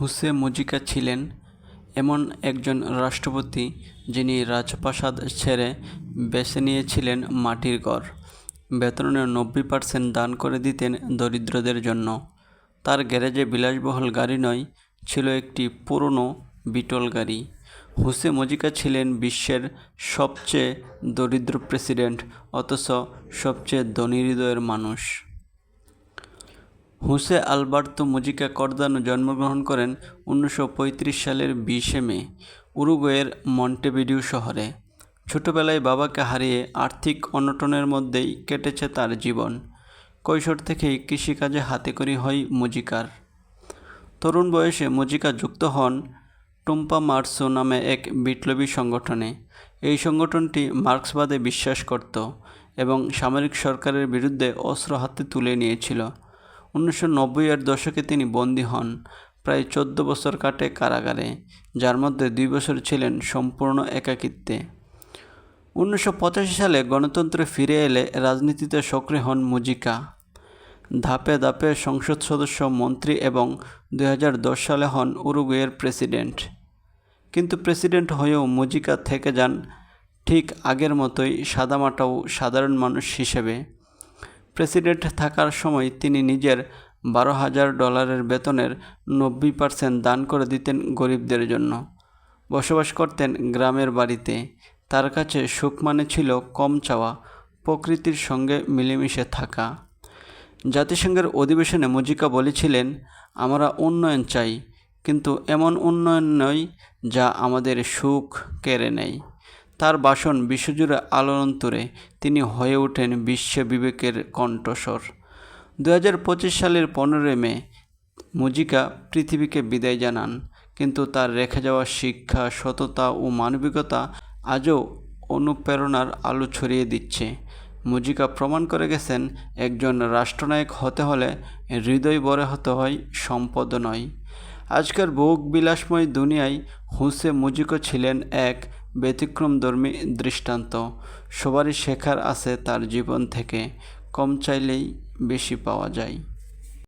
হুসে Muzyka ছিলেন এমন একজন রাষ্ট্রপতি যিনি রাজপ্রাসাদ ছেড়ে বেছে নিয়েছিলেন মাটির ঘর। বেতনের নব্বই পার্সেন্ট দান করে দিতেন দরিদ্রদের জন্য। তার গ্যারেজে বিলাসবহুল গাড়ি নয়, ছিল একটি পুরনো বিটল গাড়ি। হুসে মুজিকা ছিলেন বিশ্বের সবচেয়ে দরিদ্র প্রেসিডেন্ট, অথচ সবচেয়ে ধনী হৃদয়ের মানুষ। হুসে আলবার্তো মুজিকা কর্দানো জন্মগ্রহণ করেন উনিশশো পঁয়ত্রিশ সালের বিশে মে, উরুগুয়ের মন্টেভিডিউ শহরে। ছোটবেলায় বাবাকে হারিয়ে আর্থিক অনটনের মধ্যেই কেটেছে তার জীবন। কৈশোর থেকেই কৃষিকাজে হাতেখড়ি হয় মুজিকার। তরুণ বয়সে মুজিকা যুক্ত হন টুম্পা মার্সো নামে এক বিপ্লবী সংগঠনে। এই সংগঠনটি মার্ক্সবাদে বিশ্বাস করত এবং সামরিক সরকারের বিরুদ্ধে অস্ত্র হাতে তুলে নিয়েছিল। উনিশশো নব্বইয়ের দশকে তিনি বন্দী হন। প্রায় চোদ্দ বছর কাটে কারাগারে, যার মধ্যে দুই বছর ছিলেন সম্পূর্ণ একাকিত্বে। উনিশশো পঁচাশি সালে গণতন্ত্রে ফিরে এলে রাজনীতিতে সক্রিয় হন মুজিকা। ধাপে ধাপে সংসদ সদস্য, মন্ত্রী এবং দু হাজার দশ সালে হন উরুগুয়ের প্রেসিডেন্ট। কিন্তু প্রেসিডেন্ট হয়েও মুজিকা থেকে যান ঠিক আগের মতোই সাদামাটাও সাধারণ মানুষ হিসেবে। প্রেসিডেন্ট থাকার সময় তিনি নিজের বারো হাজার ডলারের বেতনের নব্বই পার্সেন্ট দান করে দিতেন গরিবদের জন্য। বসবাস করতেন গ্রামের বাড়িতে। তার কাছে সুখ মানে ছিল কম চাওয়া, প্রকৃতির সঙ্গে মিলেমিশে থাকা। জাতিসংঘের অধিবেশনে মুজিকা বলেছিলেন, আমরা উন্নয়ন চাই, কিন্তু এমন উন্নয়ন নয় যা আমাদের সুখ কেড়ে নেয়। তার বাসন বিশ্বজুড়ে আলোড়ন তোরে তিনি হয়ে ওঠেন বিশ্ব বিবেকের কণ্ঠস্বর। দু পঁচিশ সালের পনেরোই মে মুজিকা পৃথিবীকে বিদায় জানান, কিন্তু তার রেখে যাওয়া শিক্ষা, সততা ও মানবিকতা আজও অনুপ্রেরণার আলো ছড়িয়ে দিচ্ছে। মুজিকা প্রমাণ করে গেছেন, একজন রাষ্ট্রনায়ক হতে হলে হৃদয় বড় হতে হয়, সম্পদ নয়। আজকের ভোগ বিলাসময় দুনিয়ায় হুসে মুজিকো ছিলেন এক ব্যতিক্রমধর্মী দৃষ্টান্ত। সবারই শেখার আছে তার জীবন থেকে। কম চাইলেই বেশি পাওয়া যায়।